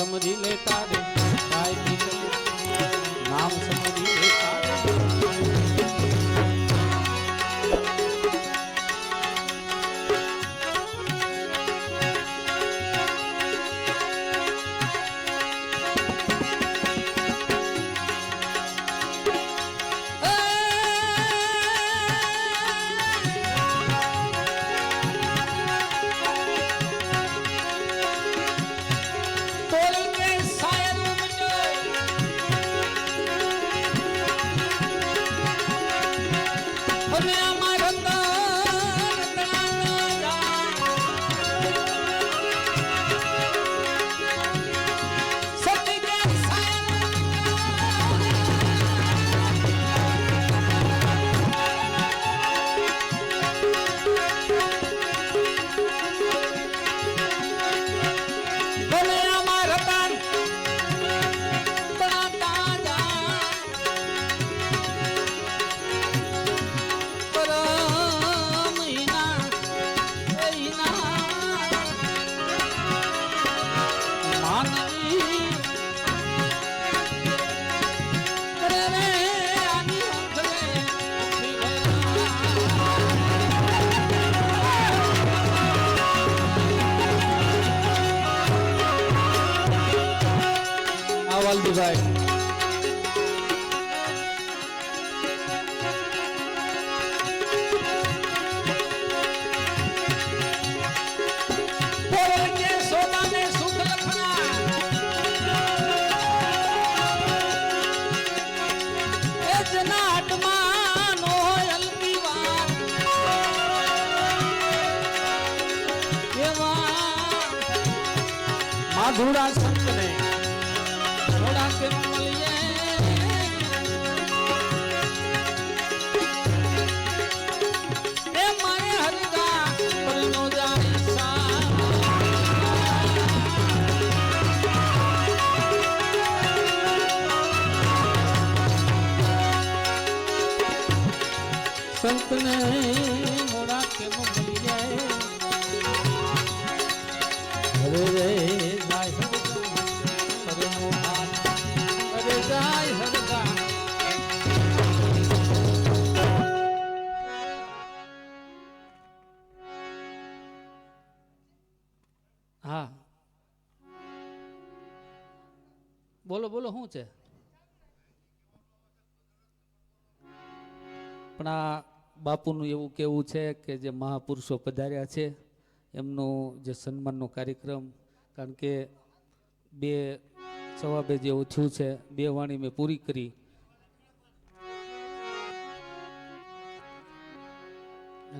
સમજી લેતા રે. કાય કી નામ સમજી લેતા રે માધુરા સંતને થોડા સંતને બોલો બોલો, શું છે? પણ આ બાપુનું એવું કેવું છે કે જે મહાપુરુષો પધાર્યા છે, એમનું જે સન્માનનો કાર્યક્રમ, કારણ કે બે સવા બે જેવું થયું છે, બે વાણી મેં પૂરી કરી.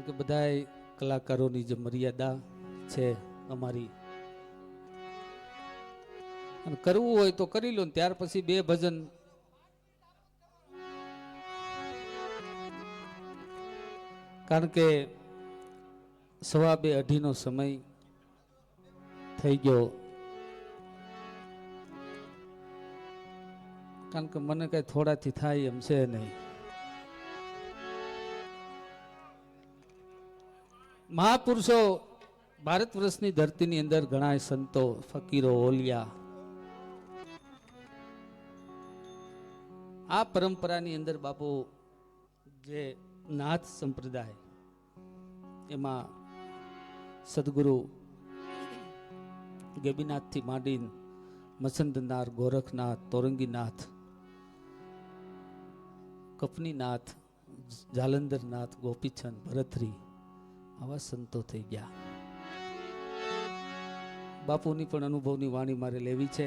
કે બધાય કલાકારોની જે મર્યાદા છે અમારી અને કરવું હોય તો કરી લો ને ત્યાર પછી બે ભજન. કારણ કે સવા બે અઢીનો સમય થઈ ગયો. કારણ કે મને કઈ થોડાથી થાય એમ છે નહીં. મહાપુરુષો, ભારત વર્ષની ધરતીની અંદર ઘણા સંતો, ફકીરો, ઓલિયા આ પરંપરાની અંદર બાપુ જે નાથ સંપ્રદાય, એમાં સદગુરુ ગેબીનાથથી માંડીને મસંદનાર, ગોરખનાથ, તોરંગીનાથ, કપનીનાથ જાલંધરનાથ ગોપીચંદ, ભરતરી આવા સંતો થઈ ગયા. બાપુની પણ અનુભવની વાણી મારે લેવી છે,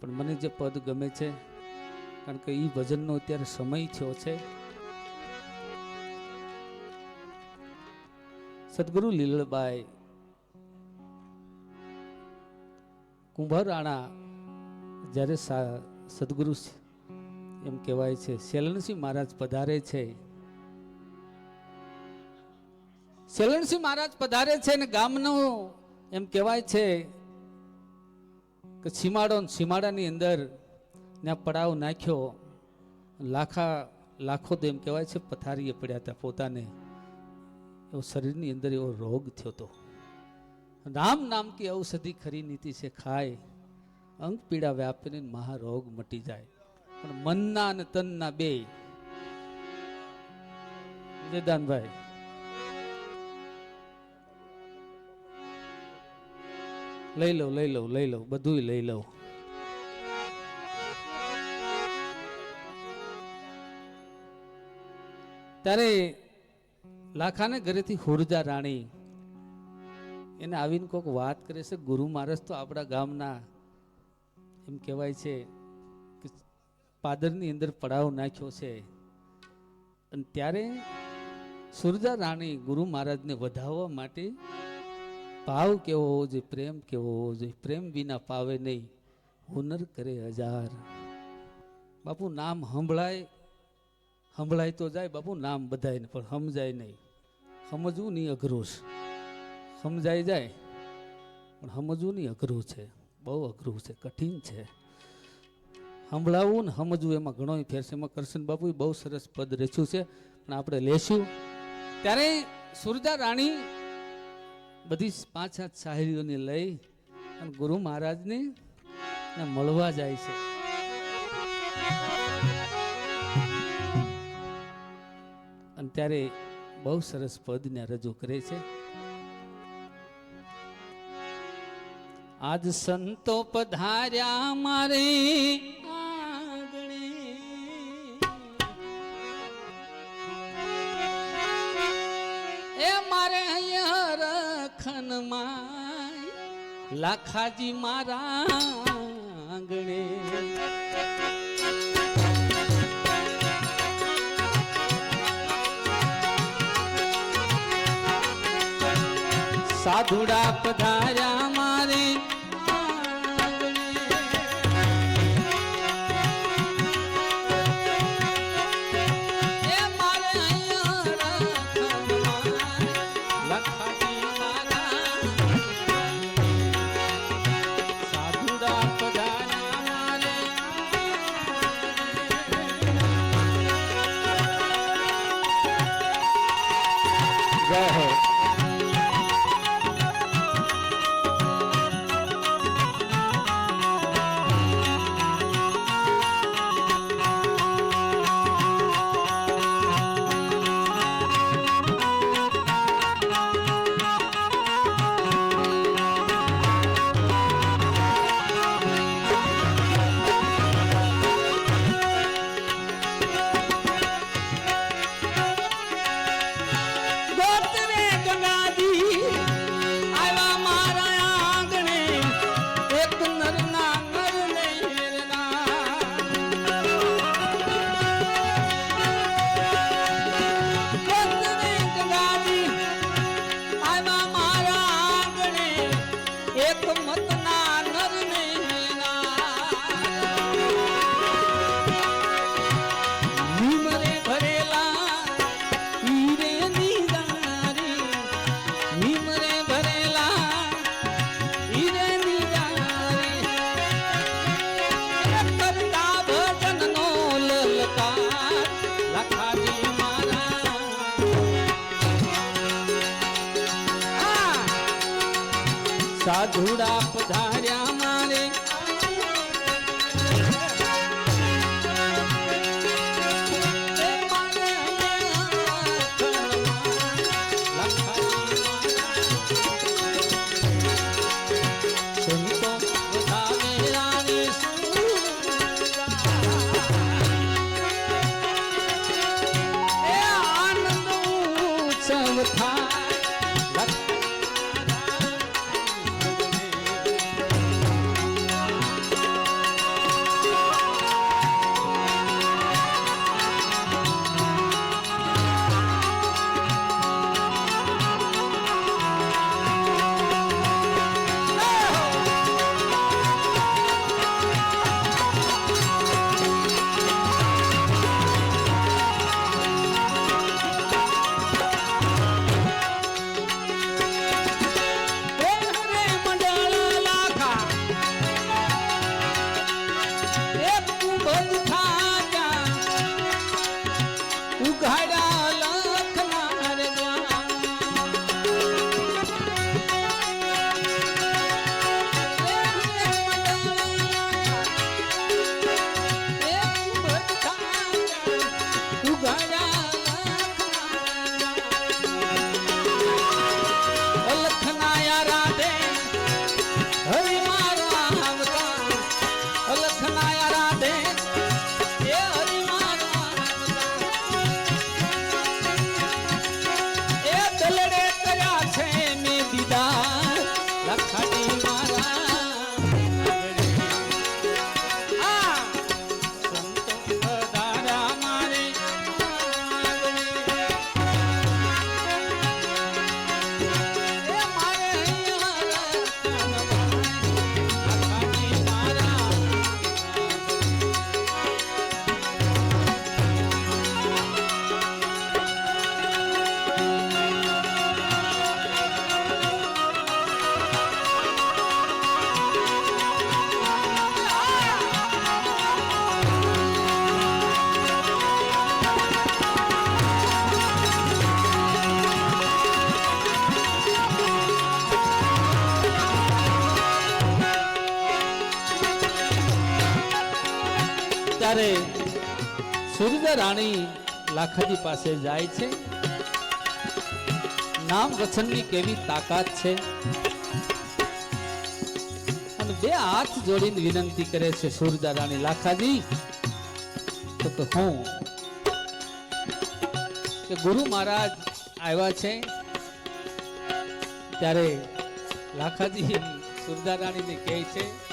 પણ મને જે પદ ગમે છે કારણ કે એ ભજનનો અત્યારે સમય થયો છે. સદગુરુ લીલબાઈ કુંભારાણા, જ્યારે સદગુરુ એમ કહેવાય છે શેલણસિંહ મહારાજ પધારે છે. શેલણસિંહ મહારાજ પધારે છે અને ગામનું એમ કહેવાય છે કે સીમાડો, સીમાડાની અંદર ત્યાં પડાવ નાખ્યો. લાખા, લાખો તો એમ કહેવાય છે, પથારીએ પડ્યા હતા પોતાને. એવો શરીરની અંદર એવો રોગ થયો હતો. રામ નામ કે ઔષધિ ખરી નીતિ છે, ખાય. અંગ પીડા વ્યાપીને મહારોગ મટી જાય. પણ મનના અને તનના બે. વિજયદાનભાઈ. લઈ લઉં લઈ લઉં લઈ લઉં બધું લઈ લઉં. ત્યારે લાખાને ઘરેથી હુરજા રાણી એને આવીને કોઈક વાત કરે છે, ગુરુ મહારાજ, તો આપણા ગામના એમ કહેવાય છે કે પાદરની અંદર પડાવ નાખ્યો છે. અને ત્યારે સુરજા રાણી ગુરુ મહારાજને વધાવવા માટે ભાવ કેવો હોવો જોઈએ, પ્રેમ કેવો હોવો જોઈએ? પ્રેમ વિના પાવે નહીં. હુનર કરે હજાર. બાપુ, નામ સંભળાય સંભળાય તો જાય બાપુ, નામ બધાય પણ સમજાય નહીં. સમજવું નહીં અઘરું છે. સમજાઈ જાય, પણ સમજવું નહીં અઘરું છે. બહુ અઘરું છે, કઠિન છે. સંભળાવવું ને સમજવું એમાં ઘણો ફેર છે એમાં કરશન બાપુ બહુ સરસ પદ રચ્યું છે, પણ આપણે લેશું. ત્યારે સુરજા રાણી બધી પાંચ સાત સાહેરીઓને લઈ અને ગુરુ મહારાજને મળવા જાય છે. ત્યારે બહુ સરસ પદને રજૂ કરે છે. આજ સંતો પધાર્યા મારે એ મારે અહીંયા રખનમાં લાખાજી મારા આંગણે. સાધુડા પધાર્યા સાધુડા પધાર્યા. ત્યારે સૂર્ય રાણી લાખાજી પાસે જાય છે. નામ વચનની કેવી તાકાત છે? અને બે હાથ જોડીને વિનંતી કરે છે સૂરજા રાણી લાખાજી, તો હું? કે ગુરુ મહારાજ આવ્યા છે. ત્યારે લાખાજી સુરદા રાણીને કહે છે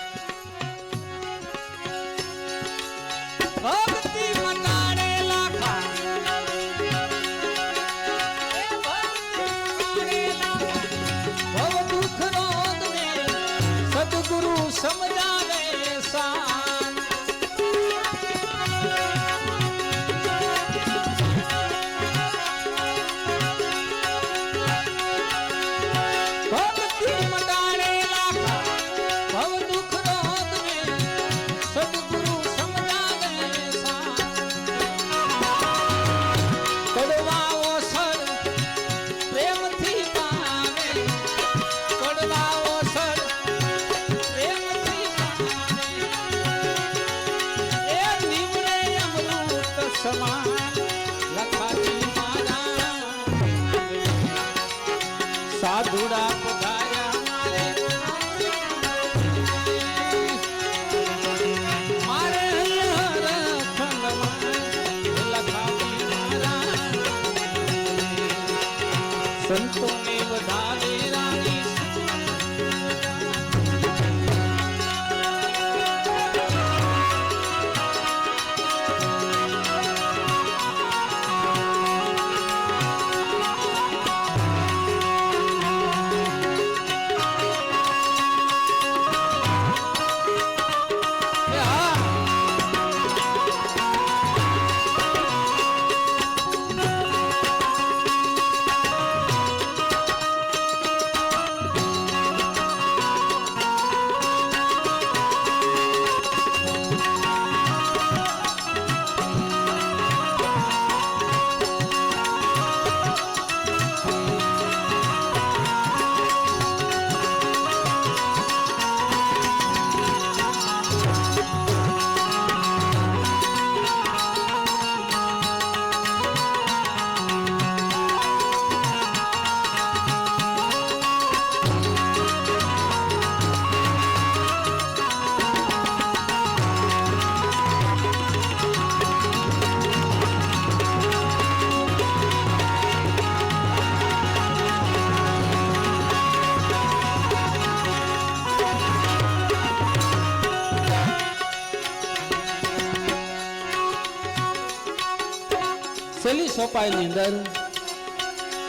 સોપાઈની અંદર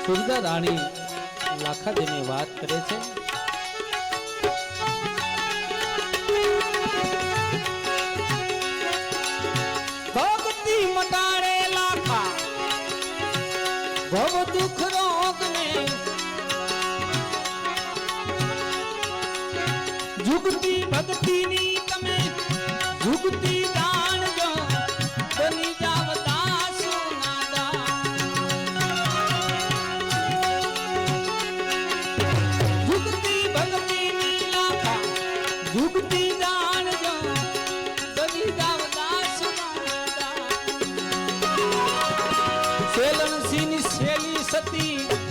સુરદા રાણી લાખાજીની વાત કરે છે. ભક્તિ મટાડે લાખા, ભવ દુઃખ રોગ ને સેલણ સિંહ શેલી સતી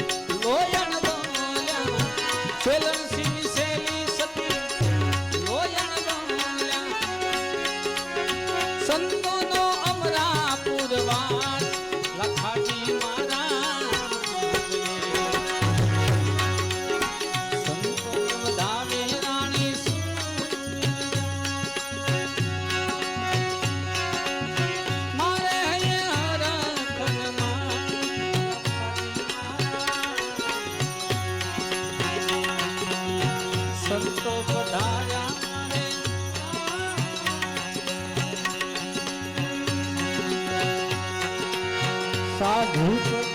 સાધુ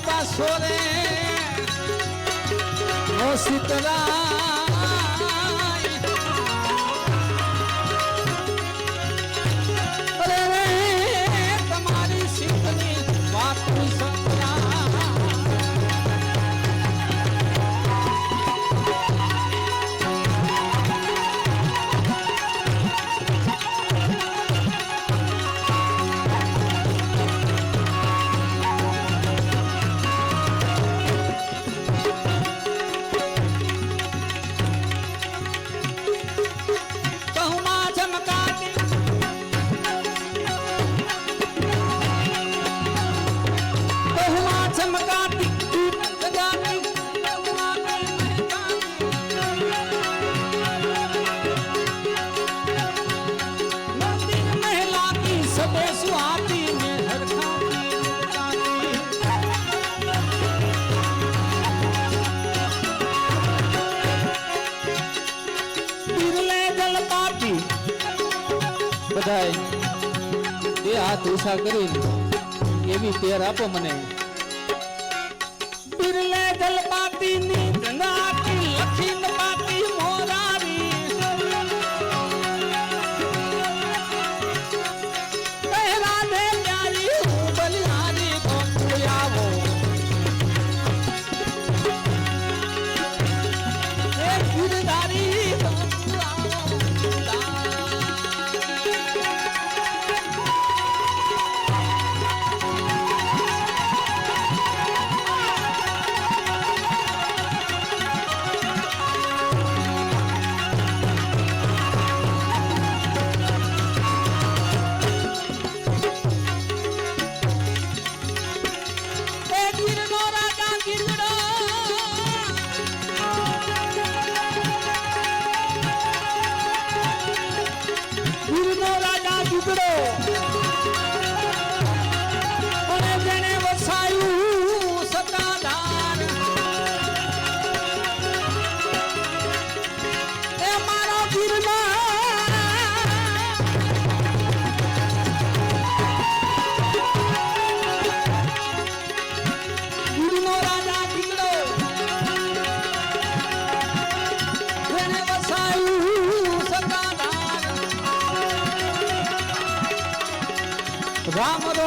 એને રે સોરે બધાય એ હાથ ઉષા કરી એવી તેર આપો મને. બિરલે જલપાતી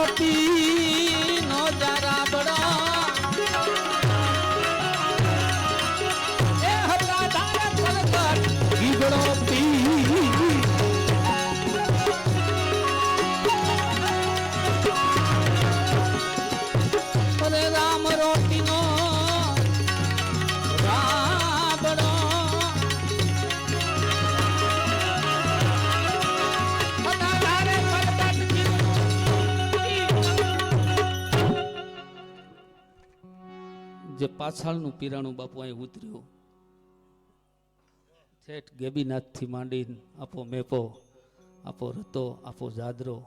રોટી નો જારા બડા એ હતા ધારા તલકટ ગીગડો પી. અરે રામ જે પાછળનું પીરાણું બાપુ અહીં ઉતર્યું. ઠેઠ ગેબીનાથથી માંડીને આપો મેપો, આપો રતો, આપો જાદરો.